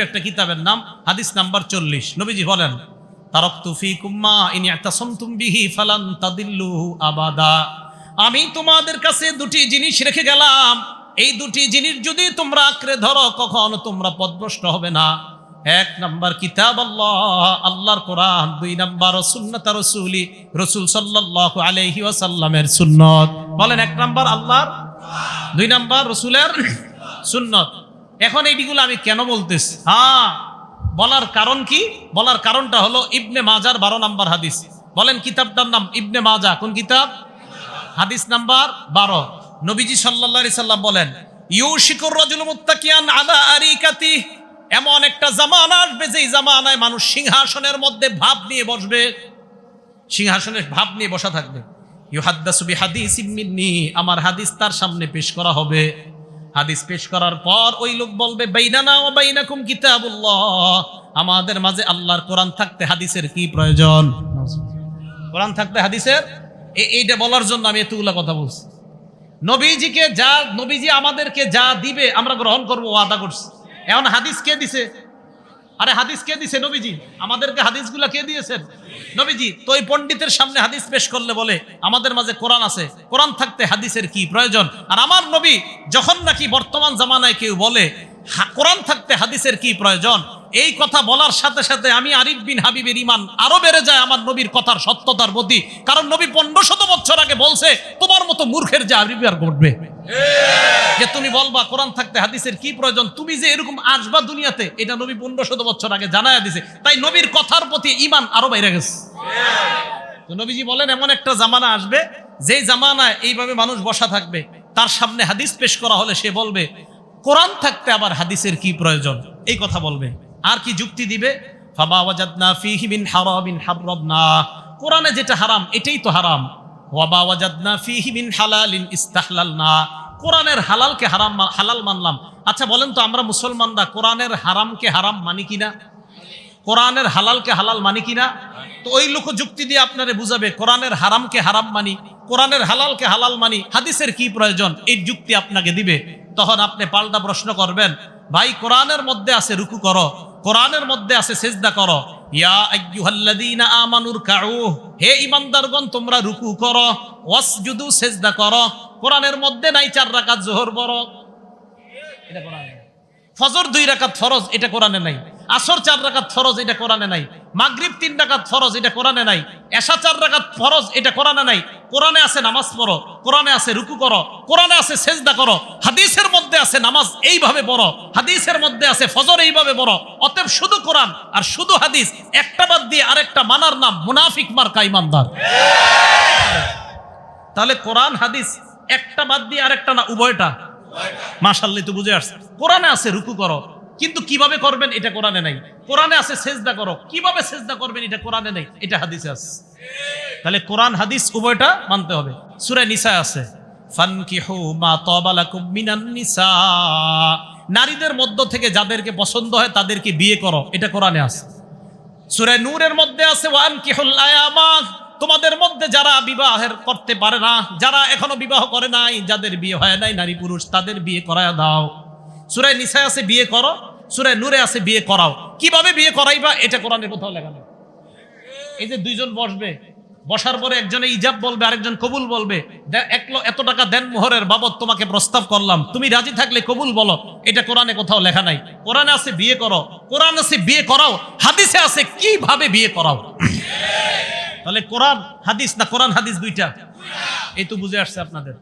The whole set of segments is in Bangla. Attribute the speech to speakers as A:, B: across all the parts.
A: একটা কিতাবের নাম, হাদিস নাম্বার চল্লিশ। নবীজি বলেন বিহি ফালান তাদিল্লু আবাদা। আমি তোমাদের কাছে দুটি জিনিস রেখে গেলাম। এই দুটি জিনিস যদি তোমরা আঁকড়ে ধরো, কখনো তোমরা পদভ্রষ্ট হবে না। এক নম্বর কিতাব আল্লাহ, আল্লাহর কোরআন। দুই নম্বর সুন্নত রসুলি, রসুল সাল্লাহ আলহি ওয়াসাল্লামের সুন্নত। বলেন, এক নম্বর আল্লাহর দুই নাম্বার রসুলের সুন্নত। এখন এইগুলো আমি কেন বলতেছি? হ্যাঁ বলার কারণ কি? বলার কারণটা হলো ইবনে মাজার বারো নাম্বার হাদিস। বলেন কিতাবটার নাম ইবনে মাজা, কোন কিতাব? হাদিস নাম্বার বারো। নবীজি সাল্লাল্লাহু সাল্লাম বলেন, ইউশিকুর রাজুল মুত্তাকিয়ান আলা আরিকাতি। এমন একটা জামানা আসবে, যেই জামানায় মানুষ সিংহাসনের মধ্যে ভাব নিয়ে বসবে। সিংহাসনের ভাব নিয়ে বসা থাকবে। ইউহাদ্দাসু বিহাদিস মিন্নি, আমার হাদিস তার সামনে পেশ করা হবে। হাদিস পেশ করার পর ওই লোক বলবে আমাদের মাঝে আল্লাহর কোরআন থাকতে হাদিসের কি প্রয়োজন? কোরআন থাকতে হাদিসের? এইটা বলার জন্য আমি এতগুলা কথা বলছি। নবীজিকে যা, নবীজি আমাদেরকে যা দিবে আমরা গ্রহণ করব, ওয়াদা করছি। এখন হাদিস কে দিছে? আরে হাদিস কে দিছে নবীজি? আমাদেরকে হাদিসগুলা কে দিয়েছেন? নবীজি, তো ওই পণ্ডিতের সামনে হাদিস পেশ করলে বলে, আমাদের মাঝে কোরআন আছে। কোরআন থাকতে হাদিসের কি প্রয়োজন? আর আমার নবী যখন নাকি বর্তমান জামানায় কেউ বলে কোরআন থাকতে হাদিসের কি প্রয়োজন? এই কথা বলার সাথে সাথে আমি আরিফ বিন হাবিবের ইমান আরও বেড়ে যায় আমার নবীর কথার সত্যতার প্রতি। কারণ নবী পনেরো শত বছর আগে বলছে, তোমার মতো মূর্খের যে আরিফ আর ঘটবে। যে তুমি বলবা, কোরআন থাকতে হাদিসের কি প্রয়োজন? তুমি যে এরকম আসবা দুনিয়াতে, এটা নবী পনেরো শত বছর আগে জানায়া দিছে। তাই নবীর কথার প্রতি ইমান আরও বাইরে গেছে। নবীজি বলেন, এমন একটা জামানা আসবে, যেই জামানায় এইভাবে মানুষ বসা থাকবে, তার সামনে হাদিস পেশ করা হলে সে বলবে, কোরআন থাকতে আবার হাদিসের কি প্রয়োজন? এই কথা বলবে। আর কি যুক্তি দিবে? কোরআনে যেটা হারাম, এটাই তো হারাম। ওয়াবা ওয়াজাদনা ফীহি মিন হালালিন ইস্তাহলালনা। কোরআনের হালালকে হারাম হালাল মানলাম। আচ্ছা বলেন তো আমরা মুসলমানরা কোরআনের হারামকে হারাম মানি কিনা? কোরআনের হালালকে হালাল মানি কিনা? তো ওই লোক যুক্তি দিয়ে আপনারে বুঝাবে, কোরআনের হারামকে হারাম মানি, কোরআনের হালালকে হালাল মানি, হাদিসের কি প্রয়োজন? এই যুক্তি আপনাকে দিবে। তখন আপনি পাল্টা প্রশ্ন করবেন, ভাই, কোরআনের মধ্যে আছে রুকু করো, কোরআনের মধ্যে আছে সেজদা করো ইয়া আইয়ুহাল্লাযীনা আমানুর কাউ হে ইমানদারগণ তোমরা রুকু করো, ওয়াসজুদু, সেজদা করো। কোরআনের মধ্যে নাই চার রাকাত জোহর বড় এটা কোরআনে। ফজর দুই রাকাত ফরজ, এটা কোরআনে নাই। আসর চার রাকাত ফরজ, এটা কোরআনে নাই। মাগরিব তিন রাকাত ফরজ, এটা কোরআনে নাই। এশা চার রাকাত ফরজ, এটা কোরআনে নাই। কোরআনে আছে নামাজ পড়ো, কোরআনে আছে রুকু করো, কোরআনে আছে সেজদা করো, হাদিসের মধ্যে আছে নামাজ এইভাবে পড়ো, হাদিসের মধ্যে আছে ফজর এইভাবে পড়ো, অতএব শুধু কোরআন আর শুধু হাদিস, একটা বাদ দিয়ে আরেকটা মানার নাম মুনাফিক মার্কা ইমানদার তাহলে কোরআন, হাদিস, একটা বাদ দিয়ে আরেকটা না, উভয়টা? মাশাল্লাহ তো বুঝে আসছে। কোরআনে আছে রুকু করো কিন্তু কীভাবে করবেন এটা কোরআনে নাই। কোরআনে আছে সেজদা করো। কীভাবে সেজদা করবেন এটা কোরআনে নাই? এটা হাদিসে আছে। তাহলে কোরআন, হাদিস উভয়টা মানতে হবে। সুরে নিসা আছে। নারীদের মধ্য থেকে যাদেরকে পছন্দ হয় তাদেরকে বিয়ে করো। এটা কোরআনে আছে। সূরা নূরের মধ্যে আছে ওয়ান কিহুল আয়ামা। তোমাদের মধ্যে যারা বিবাহের করতে পারে না, যারা এখনও বিবাহ করে নাই, যাদের বিয়ে হয় নাই, নারী পুরুষ, তাদের বিয়ে করায় দাও। সূরা নিসায় আছে বিয়ে করো সূরা নূরে আছে বিয়ে করাও। কীভাবে বিয়ে করাইবা? এটা কোরআনের কোথাও লেখা নেই। এই যে দুইজন বসবে, বসার পরে একজনে ইজাব বলবে, আরেকজন কবুল বলবে এত টাকা দেন মোহরের বাবদ, তোমাকে প্রস্তাব করলাম। তুমি রাজি থাকলে কবুল বলো। এটা কোরআনে কোথাও লেখা নাই। কোরআনে আছে বিয়ে করো, কোরআন আছে বিয়ে করাও, হাদিসে আছে কীভাবে বিয়ে করাও। তাহলে কোরআন, হাদিস না কোরআন, হাদিস দুইটা? এই তো বুঝে আসছে আপনাদের।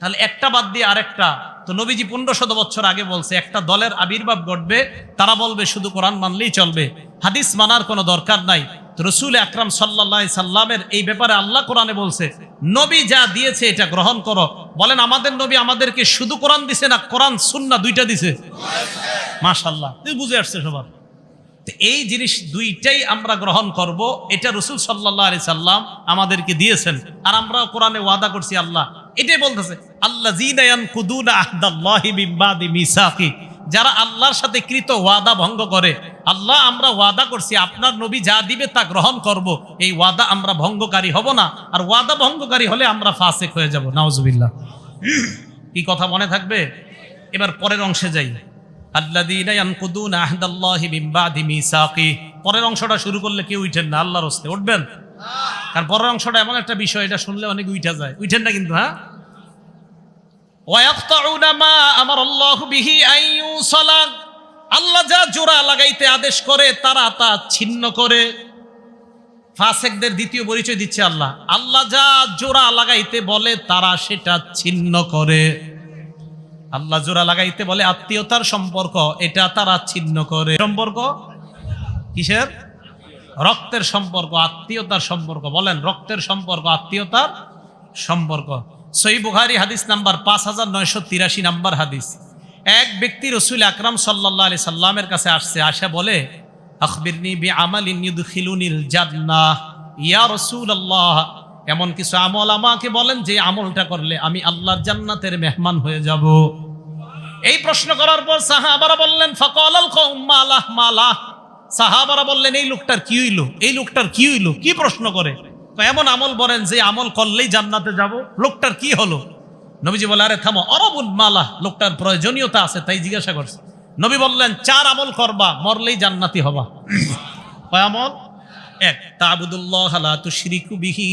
A: তাহলে একটা বাদ দিয়ে আরেকটা। তো নবীজি পনেরো শত বছর আগে বলছে, একটা দলের আবির্ভাব ঘটবে, তারা বলবে শুধু কোরআন মানলেই চলবে। হাদিস মানার কোনো দরকার নাই। রসুল আকরাম সাল্লাহ সাল্লামের এই ব্যাপারে আল্লাহ কোরআনে বলছে, নবী যা দিয়েছে এটা গ্রহণ করো। বলেন, আমাদের নবী আমাদেরকে শুধু কোরআন দিছে না, কোরআন সুন্না দুইটা দিছে? মাশাল্লাহ তুই বুঝে আসছে সবার। তো এই জিনিস দুইটাই আমরা গ্রহণ করব, এটা রসুল সাল্লাহ আলি সাল্লাম আমাদেরকে দিয়েছেন। আর আমরা কোরআনে ওয়াদা করছি, আল্লাহ এটাই বলতেছে আল্লাহ যারা আল্লাহর সাথে কৃত ওয়াদা ভঙ্গ করে, আল্লাহ, আমরা ওয়াদা করছি, আপনার নবী যা দিবে তা গ্রহণ করব। এই ওয়াদা আমরা ভঙ্গকারী হব না, আর ওয়াদা ভঙ্গকারী হলে আমরা ফাসেক হয়ে যাব। নাউজুবিল্লাহ। কি কথা মনে থাকবে? এবার পরের অংশে যাই। পরের অংশটা শুরু করলে কেউ উঠেন না, আল্লাহর হস্তে উঠবেন। কারণ পরের অংশটা এমন একটা বিষয়, এটা শুনলে অনেক উঠা যায়। উঠেন না কিন্তু হ্যাঁ? আল্লাহ যা জোড়া লাগাইতে আদেশ করে, তারা তা ছিন্ন করে। ফাসেকদের দ্বিতীয় পরিচয় দিচ্ছে আল্লাহ। আল্লাহ যা জোড়া লাগাইতে বলে, তারা সেটা ছিন্ন করে। আল্লাহ জোড়া লাগাইতে বলে আত্মীয়তার সম্পর্ক, এটা তারা ছিন্ন করে। সম্পর্ক? কিসের? রক্তের সম্পর্ক, আত্মীয়তার সম্পর্ক, বলেন রক্তের সম্পর্ক, আত্মীয়তার সম্পর্ক। সই বুখারি হাদিস নাম্বার পাঁচ হাজার নয়শো তিরাশি নাম্বার হাদিস। এক ব্যক্তি রসুল আকরাম সাল্লাহ আলি সাল্লামের কাছে আসছে, আসে বলে জান্নাহ। ইয়া রাসূলুল্লাহ, এমন কিছু আমল আমাকে বলেন যে আমলটা করলে আমি আল্লাহর জান্নাতের মেহমান হয়ে যাব। এই প্রশ্ন করার পর সাহাবারা বললেন ফকল মালাহ মালাহ। সাহাবারা বললেন, এই লোকটার কি হইল? এই লোকটার কি হইল? কি প্রশ্ন করে? এমন আমল বলেন যে আমল করলেই জান্নাতে যাব। লোকটার কি হলো? নবীজি বলে, আরে থামো, অরবুল মালাহ লোকটার প্রয়োজনীয়তা আছে তাই জিজ্ঞাসা করছে। নবী বললেন, চার আমল করবা, মরলেই জান্নাতি হবা। কয়, আমল? এক, তাবুদুল্লাহ লা তুশরিকু বিহি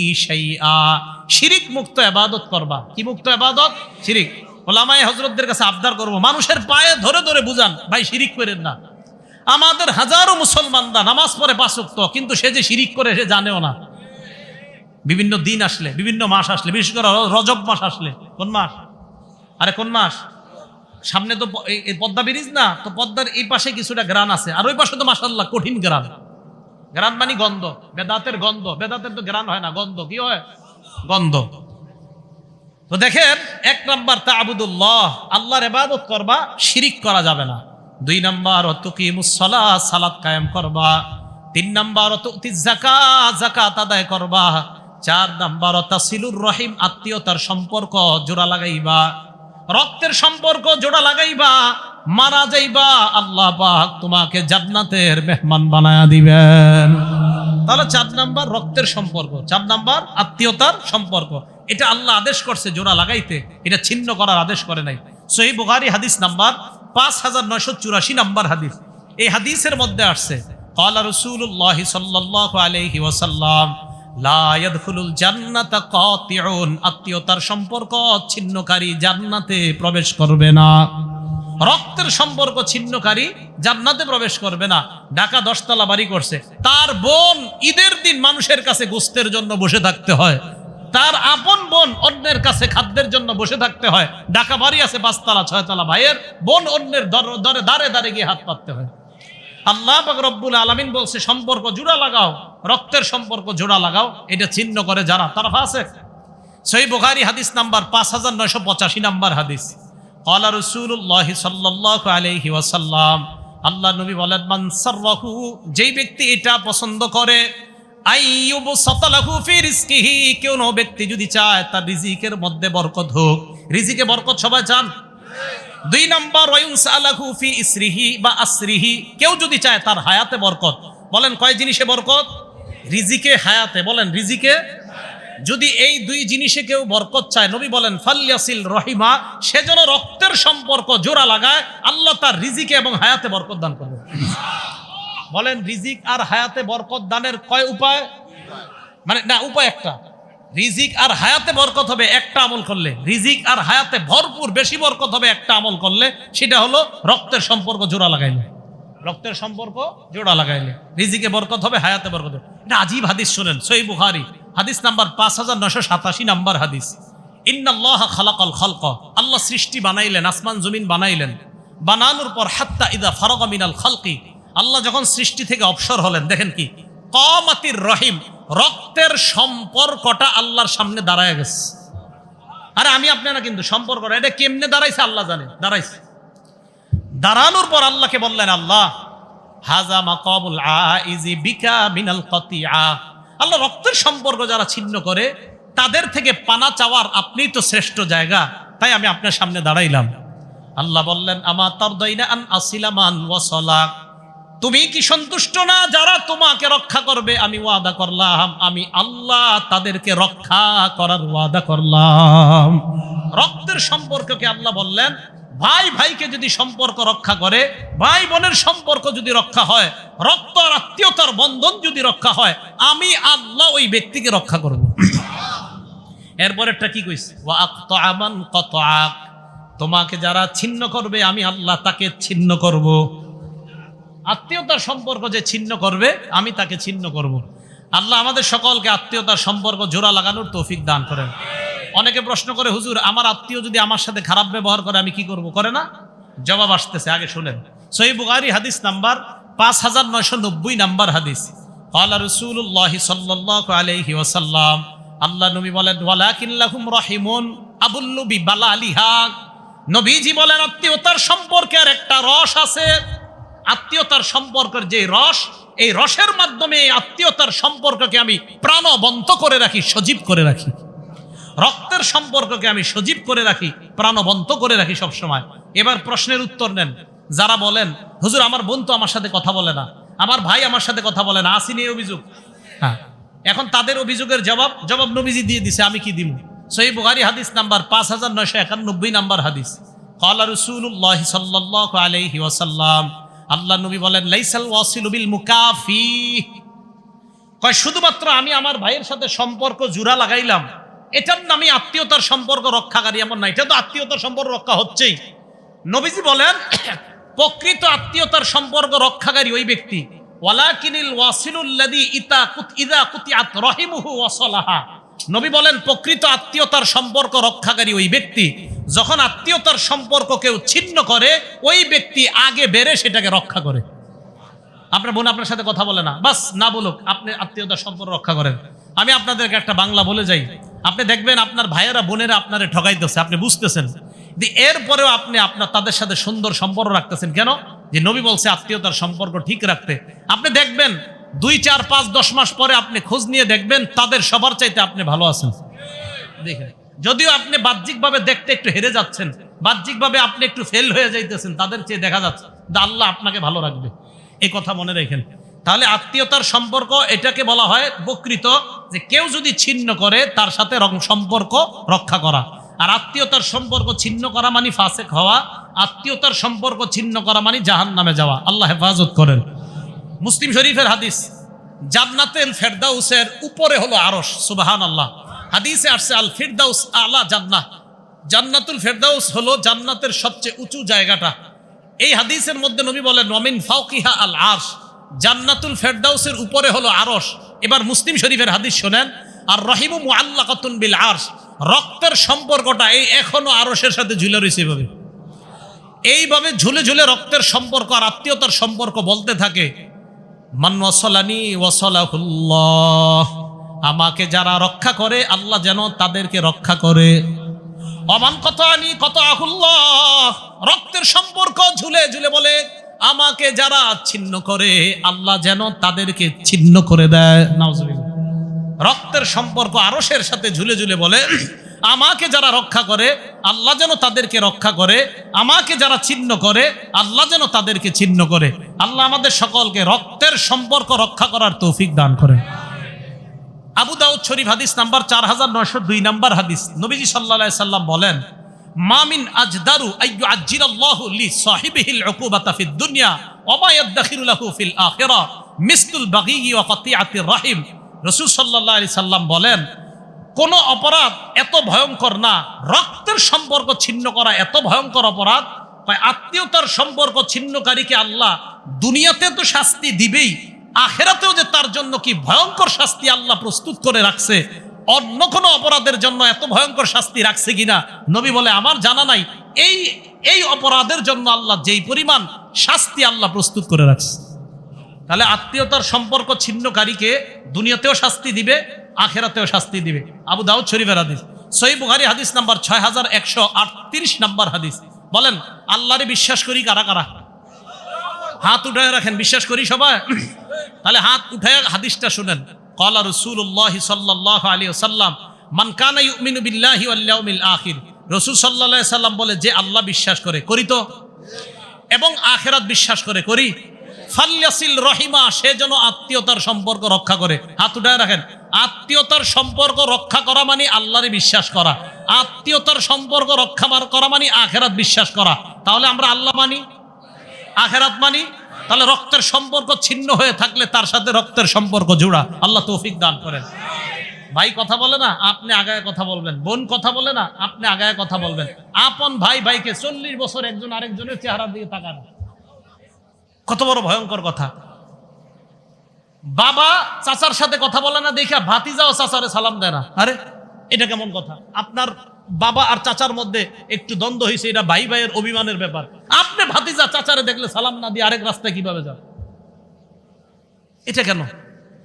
A: শিরিক মুক্ত ইবাদত করবা। কি মুক্ত ইবাদত শিরিক। ওলামায়ে হযরতদের কাছে আবদার করব, মানুষের পায়ে ধরে ধরে বুঝান, ভাই, শিরিক করেন না। আমাদের হাজারো মুসলমানরা নামাজ পড়ে পাঁচ কিন্তু সে যে শিরিক করে সে জানেও না। বিভিন্ন দিন আসলে, বিভিন্ন মাস আসলে, বিশেষ করে রজব মাস আসলে। কোন মাস? আরে কোন মাস? সামনে তো পদ্মা ব্রিজ না? তো পদ্মার এই পাশে কিছুটা গ্রান আছে, আর ওই পাশে তো মাসাল্লাহ কঠিন গ্রান। গ্রান মানে গন্ধ, বেদাতের গন্ধ। বেদাতের তো গ্রান হয় না, গন্ধ। কি হয়? গন্ধ। তো দেখেন, এক নাম্বার তা আবুদুল্লাহ আল্লাহর এবাদত করবা, শিরিক করা যাবে না। দুই নাম্বার অতুকিমুসলা সালাত কায়েম করবা। তিন নাম্বার অতুতি জাকা জাকাত আদায় করবা। চার নাম্বার তাসিলুর রহিম আত্মীয়তার সম্পর্ক জোড়া লাগাইবা। রক্তের সম্পর্ক জোড়া লাগাইবা, মারা যাইবা। আল্লাহ পাক তোমাকে জান্নাতের মেহমান বানায়া দিবেন। তাহলে চার নাম্বার, রক্তের সম্পর্ক। চার নাম্বার, আত্মীয়তার সম্পর্ক। এটা আল্লাহ আদেশ করছে জোড়া লাগাইতে। এটা ছিন্ন করার আদেশ করে নাই। সহি বুখারি, হাদিস নাম্বার পাঁচ হাজার নয়শো চুরাশি নাম্বার হাদিস। এই হাদিসের মধ্যে আসছে, কলা রসুল্লাহ সাল্লাহ আলহি ওসাল্লাম আত্মীয়তার সম্পর্ক ছিন্নকারী জান্নাতে প্রবেশ করবে না। রক্তের সম্পর্ক ছিন্নকারী জান্নাতে প্রবেশ করবে না। ঢাকা দশতলা বাড়ি করছে। তার বোন ঈদের দিন মানুষের কাছে গোস্তের জন্য বসে থাকতে হয়। তার আপন বোন অন্যের কাছে খাদ্যের জন্য বসে থাকতে হয়। ঢাকা বাড়ি আছে, পাঁচতলা, ছয়তলা ভাইয়ের বোন অন্যের দর- দাঁড়ে দাঁড়ে গিয়ে হাত পাততে হয়। আল্লাহ রব্বুল আলামিন বলছে, সম্পর্ক জোড়া লাগাও, রক্তের সম্পর্ক জোড়া লাগাও, এটা ছিন্ন করে যারা। তারা ফাসেক সহি বুখারি হাদিস নাম্বার পাঁচ হাজার নয়শো পঁচাশি নাম্বার হাদিস। কলা রসুল্লাহ সাল্লাহ আলহি ওয়াসাল্লাম, আল্লাহ নবী বলেন, মান সাররাহু যেই ব্যক্তি এটা পছন্দ করে আইয়ুব সাতালাহু ফি কেউ নো ব্যক্তি যদি চায়, তার রিজিকের মধ্যে বরকত হোক। রিজিকে বরকত সবাই চান? দুই নম্বর ওয়ুনসালাহু ফি ইসরিহি বা আসরিহি। কেউ যদি চায়, তার হায়াতে বরকত। বলেন, কয় জিনিসে বরকত? রিজিকে হায়াতে। বলেন, রিজিকে? যদি এই দুই জিনিসে কেউ বরকত চায়, নবী বলেন, ফাল্যাসিল রহিমা সেজন্য রক্তের সম্পর্ক জোড়া লাগায়, আল্লাহ তার রিজিকে এবং হায়াতে বরকত দান করবে। বলেন রিজিক আর হায়াতে বরকত দানের কয় উপায়? মানে না, উপায় একটা। রিজিক আর হায়াতে বরকত হবে একটা আমল করলে। রিজিক আর হায়াতে ভরপুর বেশি বরকত হবে একটা আমল করলে, সেটা হলো রক্তের সম্পর্ক জোড়া লাগাইলে। রক্তের সম্পর্ক জোড়া লাগাইলে। রিজিকে বরকত হবে, হায়াতে বরকত এটা আজীব হাদিস শোনেন সই বুখারি। হাদিস নাম্বার পাঁচ হাজার নশো সাতাশি নাম্বার হাদিস। ইন্নাল্লাহ খালাকাল খালক। আল্লাহ সৃষ্টি বানাইলেন, আসমান, জমিন বানাইলেন। বানানোর পর হাত্তা ইদা ফারগ মিনাল খালকি। আল্লাহ যখন সৃষ্টি থেকে অবসর হলেন, দেখেন কি? কমাতির রহিম, রক্তের সম্পর্কটা আল্লাহর সামনে দাঁড়ায় গেছে। আরে আমি আপনারা কিন্তু সম্পর্ক এটা কেমনে দাঁড়াইছে আল্লাহ জানে, দাঁড়াইছে। দাঁড়ানোর পর আল্লাহকে বললেন, আল্লাহ, হাজা মাকাবুল আইজি বিকা মিনাল কতিয়া আল্লাহ রক্তের সম্পর্ক যারা ছিন্ন করে, তাদের থেকে পানা চাওয়ার আপনি তো শ্রেষ্ঠ জায়গা, তাই আমি আপনার সামনে দাঁড়াইলাম। আল্লাহ বললেন, আমা তার দইনা আন আসিলামান ওয়াসলা? তুমি কি সন্তুষ্ট না? যারা তোমাকে রক্ষা করবে, আমি ওয়াদা করলাম, আমি আল্লাহ তাদেরকে রক্ষা করার ওয়াদা করলাম। রক্তের সম্পর্ককে আল্লাহ বললেন, ভাই ভাইকে যদি সম্পর্ক রক্ষা করে, ভাই বোনের সম্পর্ক যদি রক্ষা হয়, রক্ত আর আত্মীয়তার বন্ধন যদি রক্ষা হয়, আমি আল্লাহ ওই ব্যক্তিকে রক্ষা করব। এরপরেরটা কি কইছে? তোমাকে যারা ছিন্ন করবে, আমি আল্লাহ তাকে ছিন্ন করব। আত্মীয়তার সম্পর্ক যে ছিন্ন করবে, আমি তাকে ছিন্ন করব। আল্লাহ আমাদের সকলকে আত্মীয়তার সম্পর্ক জোড়া লাগানোর তৌফিক দান করেন। অনেকে প্রশ্ন করে, হুজুর, আমার আত্মীয় যদি আমার সাথে খারাপ ব্যবহার করে, আমি কি করব? করে না? জবাব আসতেছে, আগে শুনেন। সহি বুগারি হাদিস নাম্বার পাঁচ হাজার নয়শো নব্বই নাম্বার হাদিস। আল্লাহ রসুল্লাহ সাল্লাহ আলহি ওসাল্লাম আল্লাহ নবী বলেন ওয়ালাকিল্লাহুম রহিমুন আবুল্লুবি বালা আলিহা নবীজি বলেন, আত্মীয়তার সম্পর্কের একটা রস আছে আত্মীয়তার সম্পর্কের যে রস, এই রসের মাধ্যমে আত্মীয়তার সম্পর্ককে আমি প্রাণবন্ত করে রাখি, সজীব করে রাখি। রক্তের সম্পর্ককে আমি সজীব করে রাখি, প্রাণবন্ত করে রাখি সব সময় এবার প্রশ্নের উত্তর নেন। যারা বলেন, হুজুর, আমার বোন তো আমার সাথে কথা বলে না। আমার ভাই আমার সাথে কথা বলে না। আসিনি অভিযোগ? হ্যাঁ। এখন তাদের অভিযোগের জবাব জবাব নবীজি দিয়ে দিছে, আমি কি দিব সহি বুহারি হাদিস নাম্বার পাঁচ হাজার নয়শো একানব্বই নাম্বার হাদিস। কলা রসুল্লাহ সাল্লাহ আলাইহি ওয়াসাল্লাম আল্লাহ নবী বলেন, লাইসাল ওয়াসিলুবিল মুকাফি। কয়, শুধুমাত্র আমি আমার ভাইয়ের সাথে সম্পর্ক জুড়া লাগাইলাম। এটার নামে আত্মীয়তার সম্পর্ক রক্ষাকারী এমন না, এটা তো আত্মীয়তার সম্পর্ক রক্ষা হচ্ছেই। নবীজি বলেন, প্রকৃত আত্মীয়তার সম্পর্ক রক্ষাকারী ওই ব্যক্তি। ওয়ালাকিনিল ওয়াসিলুল্লাদি ইতা কুত, ইদা কুতিয়াত রহিমুহু ওয়াসলাহা নবী বলেন, প্রকৃত আত্মীয়তার সম্পর্ক রক্ষাকারী ওই ব্যক্তি। যখন আত্মীয়তার সম্পর্ক কেউ ছিন্ন করে, ওই ব্যক্তি আগে বেড়ে সেটাকে রক্ষা করে। আপনার বোন আপনার সাথে কথা বলে না। বাস, না বলুক, আপনি আত্মীয়তার সম্পর্ক রক্ষা করেন। আমি আপনাদেরকে একটা বাংলা বলে যাই। আপনি দেখবেন আপনার ভাইয়েরা, বোনেরা আপনারে ঠকাইতেছে আপনি বুঝতেছেন এরপরেও আপনি আপনার তাদের সাথে সুন্দর সম্পর্ক রাখতেছেন কেন? যে নবী বলছে আত্মীয়তার সম্পর্ক ঠিক রাখতে। আপনি দেখবেন দুই, চার, পাঁচ, দশ মাস পরে আপনি খোঁজ নিয়ে দেখবেন তাদের সবার চাইতে আপনি ভালো আছেন। দেখেন। যদিও আপনি বাহ্যিকভাবে দেখতে একটু হেরে যাচ্ছেন, বাহ্যিকভাবে আপনি একটু ফেল হয়ে যাইতেছেন, তাদের চেয়ে দেখা যাচ্ছে যে আল্লাহ আপনাকে ভালো রাখবে। এই কথা মনে রেখেন। তাহলে আত্মীয়তার সম্পর্ক এটাকে বলা হয় বকৃত যে কেউ যদি ছিন্ন করে, তার সাথে সম্পর্ক রক্ষা করা। আর আত্মীয়তার সম্পর্ক ছিন্ন করা মানে ফাসেক হওয়া, আত্মীয়তার সম্পর্ক ছিন্ন করা মানে জাহান নামে যাওয়া। আল্লাহ হেফাজত করেন। মুসলিম শরীফের হাদিস জান্নাতের ফেরদাউসের উপরে হলো আরস সুবাহান আল্লাহ হাদিসে আসছে, আল ফিরদাউস আলা জান্নাহ। জান্নাতুল ফেরদাউস হলো জান্নাতের সবচেয়ে উঁচু জায়গাটা। এই হাদিসের মধ্যে নবী বলেন নমিন ফাউকিহা আল আরশ। জান্নাতুল ফেরদাউসের উপরে হলো আরশ। এবার মুসলিম শরীফের হাদিস শোনেন, আর রহিমু মুআল্লাকাতুন বিল আরশ। রক্তের সম্পর্কটা এই এখনও আরশের সাথে ঝুলে রয়েছে এভাবে। এইভাবে ঝুলে ঝুলে রক্তের সম্পর্ক আর আত্মীয়তার সম্পর্ক বলতে থাকে, মান ওয়াসালানি ওয়াসালাহুল্লাহ। আমাকে যারা রক্ষা করে, আল্লাহ যেন তাদেরকে রক্ষা করে। অমান কত আনি, কত আহুল্লাহ। রক্তের সম্পর্ক ঝুলে ঝুলে বলে, আমাকে যারা ছিন্ন করে, আল্লাহ যেন তাদেরকে ছিন্ন করে দেয়। রক্তের সম্পর্ক আরসের সাথে ঝুলে ঝুলে বলে, আমাকে যারা রক্ষা করে, আল্লাহ যেন তাদেরকে রক্ষা করে। আমাকে যারা ছিন্ন করে, আল্লাহ যেন তাদেরকে ছিন্ন করে। আল্লাহ আমাদের সকলকে রক্তের সম্পর্ক রক্ষা করার তৌফিক দান করে আবু দাউদ শরীফ হাদিস নাম্বার চার হাজার নয়শো দুই নাম্বার হাদিস। নবীজি সাল্লা সাল্লাম বলেন মামিন আজদারু আইয়ু আজ্জিরাল্লাহু লি সাহিবিহিল উকুবাতা ফিদ দুনিয়া, ওয়া মা ইয়াদখিরু লাহু ফিল আখিরা, মিসলুল বাগী ওয়া কাতিআতির রাহিম। রাসূল সাল্লাল্লাহু আলাইহি সাল্লাম বলেন, কোন অপরাধ এত ভয়ঙ্কর না, রক্তের সম্পর্ক ছিন্ন করা এত ভয়ঙ্কর অপরাধ আত্মীয়তার সম্পর্ক ছিন্নকারীকে আল্লাহ দুনিয়াতে তো শাস্তি দিবেই আখেরাতেও যে তার জন্য কি ভয়ঙ্কর শাস্তি আল্লাহ প্রস্তুত করে রাখছে, অন্য কোনো অপরাধের জন্য এত ভয়ঙ্কর শাস্তি রাখছে কিনা? নবী বলে, আমার জানা নাই। এই এই অপরাধের জন্য আল্লাহ যেই পরিমাণ শাস্তি আল্লাহ প্রস্তুত করে রাখছে। তাহলে আত্মীয়তার সম্পর্ক ছিন্নকারীকে দুনিয়াতেও শাস্তি দিবে, আখেরাতেও শাস্তি দিবে। আবু দাউদ শরীফের হাদিস। সই বুহারি হাদিস নাম্বার ছয় হাজার একশো আটত্রিশ নাম্বার হাদিস। বলেন, আল্লাহরে বিশ্বাস করি কারা কারা? হাত উঠায় রাখেন, বিশ্বাস করি সবাই। তাহলে হাত উঠায় হাদিসটা শুনেন। কলা রসুল্লাহ সাল্লাহ আলী সাল্লাম মান কানা ইউমিনু বিল্লাহি ইয়াউমিল আখির রসুল সাল্লাল্লাহু সাল্লাম বলে, যে আল্লাহ বিশ্বাস করে, করি তো। এবং আখেরাত বিশ্বাস করে, করি। ফাল্যাসিল রহিমা, সে যেন আত্মীয়তার সম্পর্ক রক্ষা করে। হাত উঠায় রাখেন। আত্মীয়তার সম্পর্ক রক্ষা করা মানে আল্লাহরে বিশ্বাস করা। আত্মীয়তার সম্পর্ক রক্ষা করা মানে আখেরাত বিশ্বাস করা। তাহলে আমরা আল্লাহ মানি? আখেরাত মানি? তাহলে রক্তের সম্পর্ক ছিন্ন হয়ে থাকলে তার সাথে রক্তের সম্পর্ক জোড়া। আল্লাহ তৌফিক দান করেন। ভাই কথা বলে না আপনি আগায় কথা বলবেন। বোন কথা বলে না আপনি আগায় কথা বলবেন। আপন ভাই ভাইকে চল্লিশ বছর একজন আরেকজনের চেহারা দিয়ে তাকান। কত বড় ভয়ঙ্কর কথা। বাবা চাচার সাথে কথা বলে না দেখা ভাতিজাও চাচারে সালাম দেয় না। আরে এটা কেমন কথা? আপনার বাবা আর চাচার মধ্যে একটু দ্বন্দ্ব হয়েছে, এটা ভাই ভাইয়ের অভিমানের ব্যাপার। আপনি ভাতিজা চাচারে দেখলে সালাম না দিয়ে আরেক রাস্তায় কীভাবে যান? এটা কেন?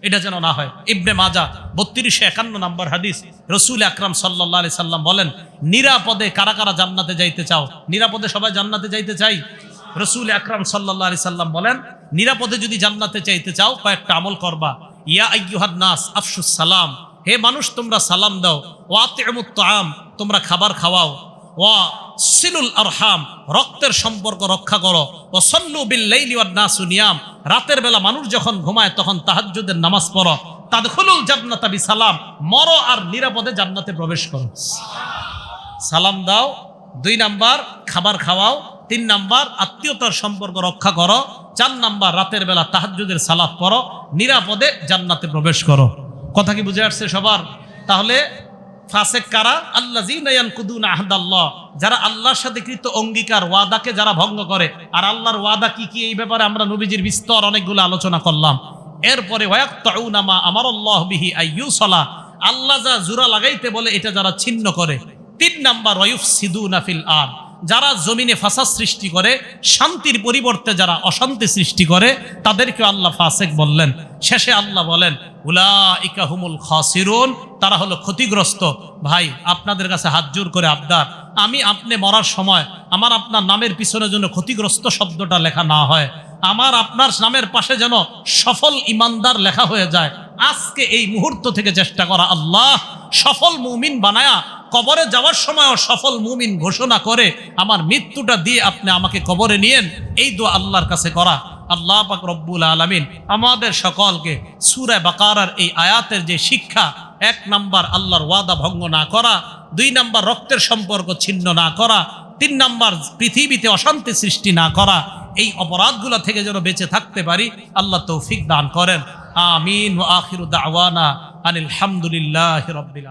A: এটা যেন না হয়। ইবনে মাজা বত্রিশশো একান্ন নম্বর হাদিস, রসুল আকরাম সাল্লাহ সাল্লাম বলেন, নিরাপদে কারা কারা জান্নাতে যাইতে চাও? নিরাপদে সবাই জান্নাতে যাইতে চাই? রসুল আকরাম সাল্লাহ আলি সাল্লাম বলেন, নিরাপদে যদি জান্নাতে চাইতে চাও, কয়েকটা আমল করবা। ইয়া আইয়ুহাদ নাস আফসুস সালাম। হে মানুষ, তোমরা সালাম দাও। ওয়াতিমুত আম তোমরা খাবার খাওয়াও। ওয়া সিলুল আরহাম, রক্তের সম্পর্ক রক্ষা করো। ও সল্লু বিল্লাইলি ওয়ান নাসু নিয়াম, রাতের বেলা মানুষ যখন ঘুমায়, তখন তাহাজ্জুদের নামাজ পড়ো। তাদখুলুল জান্নাতা বিসালাম, মরো আর নিরাপদে জান্নাতে প্রবেশ করো। সালাম দাও। দুই নাম্বার, খাবার খাওয়াও। তিন নাম্বার, আত্মীয়তার সম্পর্ক রক্ষা করো। চার নাম্বার, রাতের বেলা তাহাজ্জুদের সালাত পড়ো। নিরাপদে জান্নাতে প্রবেশ করো। কথা কি বুঝে আসছে সবার? তাহলে ফাসেক কারা? আল্লাহ জিনায়ানকুদুন আহদাল্লাহ। যারা আল্লাহর সাথে কৃত অঙ্গীকার, ওয়াদাকে যারা ভঙ্গ করে। আর আল্লাহর ওয়াদা কি কি এই ব্যাপারে আমরা নবীজির বিস্তর অনেকগুলো আলোচনা করলাম। এরপরে আমার বিহি আইয়ুসলা। আল্লাহ যা জুরা লাগাইতে বলে, এটা যারা ছিন্ন করে। তিন নাম্বার ওয়ুফ সিদু নাফিল আর যারা জমিনে ফাসাদ সৃষ্টি করে, শান্তির পরিবর্তে যারা অশান্তি সৃষ্টি করে তাদেরকে আল্লাহ ফাসেক বললেন। শেষে আল্লাহ বলেন উলা ইকাহুমুল খাসিরুন তারা হলো ক্ষতিগ্রস্ত। ভাই, আপনাদের কাছে হাত জোর করে আবদার। আমি আপনি মরার সময় আমার আপনার নামের পিছনে যেন ক্ষতিগ্রস্ত শব্দটা লেখা না হয়। আমার আপনার নামের পাশে যেন সফল ইমানদার লেখা হয়ে যায়। আজকে এই মুহূর্ত থেকে চেষ্টা করা আল্লাহ। সফল মুমিন বানায়া কবরে যাওয়ার সময়ও সফল মুমিন ঘোষণা করে, আমার মৃত্যুটা দিয়ে আপনি আমাকে কবরে নিয়েন এই দোয়া আল্লাহর কাছে করা। আল্লাহ পাক রব্বুল আলমিন আমাদের সকলকে সুরে বাকারার এই আয়াতের যে শিক্ষা, এক নাম্বার আল্লাহর ওয়াদা ভঙ্গ না করা, দুই নাম্বার রক্তের সম্পর্ক ছিন্ন না করা, তিন নাম্বার পৃথিবীতে অশান্তি সৃষ্টি না করা, এই অপরাধগুলো থেকে যেন বেঁচে থাকতে পারি, আল্লাহ তৌফিক দান করেন। আমিন ও আখির দাওয়ানা আনিল হামদুলিল্লাহ